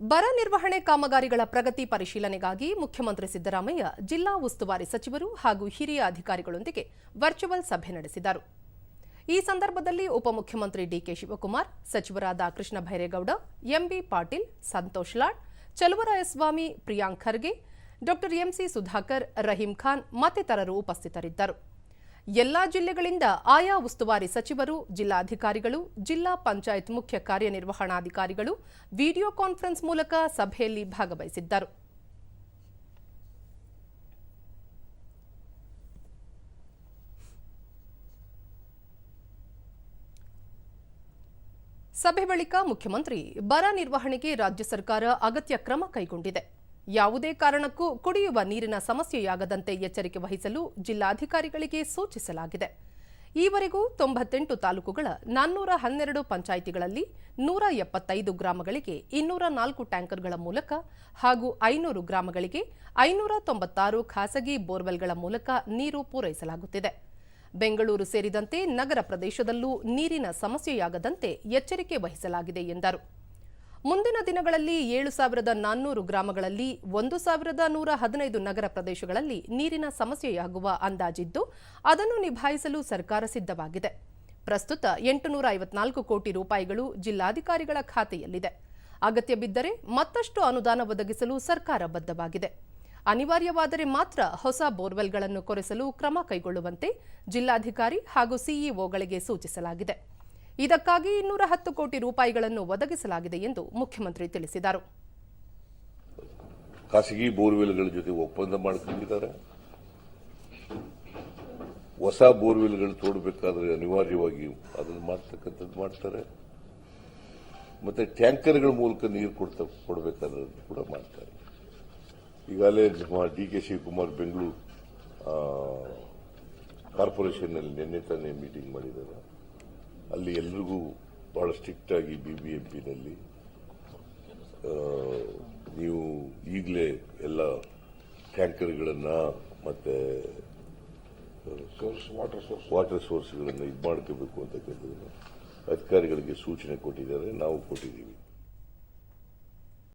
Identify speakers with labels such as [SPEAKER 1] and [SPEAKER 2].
[SPEAKER 1] ಬರ ನಿರ್ವಹಣೆ ಕಾಮಗಾರಿಗಳ ಪ್ರಗತಿ ಪರಿಶೀಲನೆಗಾಗಿ ಮುಖ್ಯಮಂತ್ರಿ ಸಿದ್ದರಾಮಯ್ಯ ಜಿಲ್ಲಾ ಉಸ್ತುವಾರಿ ಸಚಿವರು ಹಾಗೂ ಹಿರಿಯ ಅಧಿಕಾರಿಗಳೊಂದಿಗೆ ವರ್ಚುವಲ್ ಸಭೆ ನಡೆಸಿದರು. ಈ ಸಂದರ್ಭದಲ್ಲಿ ಉಪಮುಖ್ಯಮಂತ್ರಿ ಡಿಕೆ ಶಿವಕುಮಾರ್, ಸಚಿವರಾದ Krishna Byregowda, M B Patil, Santosh Lad, Chaluvarayaswamy, Priyank Kharge, doctor M C Sudhakar, Rahim Khan ಮತ್ತಿತರರು ಉಪಸ್ಥಿತರಿದ್ದರು. ಎಲ್ಲಾ ಜಿಲ್ಲೆಗಳಿಂದ ಆಯಾ ಉಸ್ತುವಾರಿ ಸಚಿವರು, ಜಿಲ್ಲಾಧಿಕಾರಿಗಳು, ಜಿಲ್ಲಾ ಪಂಚಾಯತ್ ಮುಖ್ಯ ಕಾರ್ಯನಿರ್ವಹಣಾಧಿಕಾರಿಗಳು ವಿಡಿಯೋ ಕಾನ್ಫರೆನ್ಸ್ ಮೂಲಕ ಸಭೆಯಲ್ಲಿ ಭಾಗವಹಿಸಿದ್ದರು. ಸಭೆ ಬಳಿಕ ಮುಖ್ಯಮಂತ್ರಿ, ಬರ ನಿರ್ವಹಣೆಗೆ ರಾಜ್ಯ ಸರ್ಕಾರ ಅಗತ್ಯ ಕ್ರಮ ಕೈಗೊಂಡಿದೆ. ಯಾವುದೇ ಕಾರಣಕ್ಕೂ ಕುಡಿಯುವ ನೀರಿನ ಸಮಸ್ಯೆಯಾಗದಂತೆ ಎಚ್ಚರಿಕೆ ವಹಿಸಲು ಜಿಲ್ಲಾಧಿಕಾರಿಗಳಿಗೆ ಸೂಚಿಸಲಾಗಿದೆ. ಈವರೆಗೂ ತೊಂಬತ್ತೆಂಟು ತಾಲೂಕುಗಳ ನಾನ್ನೂರ ಹನ್ನೆರಡು ಪಂಚಾಯಿತಿಗಳಲ್ಲಿ ನೂರ ಎಪ್ಪತ್ತೈದು ಗ್ರಾಮಗಳಿಗೆ ಇನ್ನೂರ ನಾಲ್ಕು ಟ್ಯಾಂಕರ್ಗಳ ಮೂಲಕ ಹಾಗೂ ಐನೂರು ಗ್ರಾಮಗಳಿಗೆ ಐನೂರ ತೊಂಬತ್ತಾರು ಖಾಸಗಿ ಬೋರ್ವೆಲ್ಗಳ ಮೂಲಕ ನೀರು ಪೂರೈಸಲಾಗುತ್ತಿದೆ. ಬೆಂಗಳೂರು ಸೇರಿದಂತೆ ನಗರ ಪ್ರದೇಶದಲ್ಲೂ ನೀರಿನ ಸಮಸ್ಯೆಯಾಗದಂತೆ ಎಚ್ಚರಿಕೆ ವಹಿಸಲಾಗಿದೆ ಎಂದರು. ಮುಂದಿನ ದಿನಗಳಲ್ಲಿ ಏಳು ಸಾವಿರದ ನಾನ್ನೂರು ಗ್ರಾಮಗಳಲ್ಲಿ ಒಂದು ಸಾವಿರದ ನೂರ ಹದಿನೈದು ನಗರ ಪ್ರದೇಶಗಳಲ್ಲಿ ನೀರಿನ ಸಮಸ್ಯೆಯಾಗುವ ಅಂದಾಜಿದ್ದು, ಅದನ್ನು ನಿಭಾಯಿಸಲು ಸರ್ಕಾರ ಸಿದ್ಧವಾಗಿದೆ. ಪ್ರಸ್ತುತ ಎಂಟುನೂರ ಐವತ್ನಾಲ್ಕು ಕೋಟಿ ರೂಪಾಯಿಗಳು ಜಿಲ್ಲಾಧಿಕಾರಿಗಳ ಖಾತೆಯಲ್ಲಿದೆ. ಅಗತ್ಯ ಬಿದ್ದರೆ ಮತ್ತಷ್ಟು ಅನುದಾನ ಒದಗಿಸಲು ಸರ್ಕಾರ ಬದ್ಧವಾಗಿದೆ. ಅನಿವಾರ್ಯವಾದರೆ ಮಾತ್ರ ಹೊಸ ಬೋರ್ವೆಲ್ಗಳನ್ನು ಕೊರೆಸಲು ಕ್ರಮ ಕೈಗೊಳ್ಳುವಂತೆ ಜಿಲ್ಲಾಧಿಕಾರಿ ಹಾಗೂ ಸಿಇಒಗಳಿಗೆ ಸೂಚಿಸಲಾಗಿದೆ. ಇದಕ್ಕಾಗಿ ಇನ್ನೂರ ಹತ್ತು ಕೋಟಿ ರೂಪಾಯಿಗಳನ್ನು ಒದಗಿಸಲಾಗಿದೆ ಎಂದು ಮುಖ್ಯಮಂತ್ರಿ ತಿಳಿಸಿದರು.
[SPEAKER 2] ಖಾಸಗಿ ಬೋರ್ವೆಲ್ಗಳ ಜೊತೆ ಒಪ್ಪಂದ ಮಾಡಿಕೊಂಡಿದ್ದಾರೆ. ಹೊಸ ಬೋರ್ವೆಲ್ಗಳು ತೋಡಬೇಕಾದ್ರೆ ಅನಿವಾರ್ಯವಾಗಿ ಅದನ್ನು ಮಾಡ್ತಕ್ಕಂಥದ್ದು ಮಾಡ್ತಾರೆ. ಮತ್ತೆ ಟ್ಯಾಂಕರ್ಗಳ ಮೂಲಕ ನೀರು ಕೊಡ್ತಾ, ಕೊಡಬೇಕಾದ್ರೆ ಕೂಡ ಮಾಡ್ತಾರೆ. ಈಗಾಗಲೇ ಡಿ ಕೆ ಶಿವಕುಮಾರ್ ಬೆಂಗಳೂರು ಕಾರ್ಪೊರೇಷನ್ನಲ್ಲಿ ನಿನ್ನೆ ತಾನೇ ಮೀಟಿಂಗ್ ಮಾಡಿದ್ದಾರೆ. ಅಲ್ಲಿ ಎಲ್ರಿಗೂ ಬಹಳ ಸ್ಟ್ರಿಕ್ಟ್ ಆಗಿ ಬಿ ಬಿ ಎಂ ಪಿನಲ್ಲಿ ನೀವು ಈಗಲೇ ಎಲ್ಲ ಟ್ಯಾಂಕರ್ಗಳನ್ನು ಮತ್ತೆ
[SPEAKER 3] ಸೋರ್ಸ್ ವಾಟರ್ ಸೋರ್ಸ್
[SPEAKER 2] ವಾಟರ್ ಸೋರ್ಸ್ಗಳನ್ನು ಇದು ಮಾಡ್ಕೋಬೇಕು ಅಂತಕ್ಕಂಥದ್ದನ್ನು ಅಧಿಕಾರಿಗಳಿಗೆ ಸೂಚನೆ ಕೊಟ್ಟಿದ್ದಾರೆ ನಾವು ಕೊಟ್ಟಿದ್ದೀವಿ.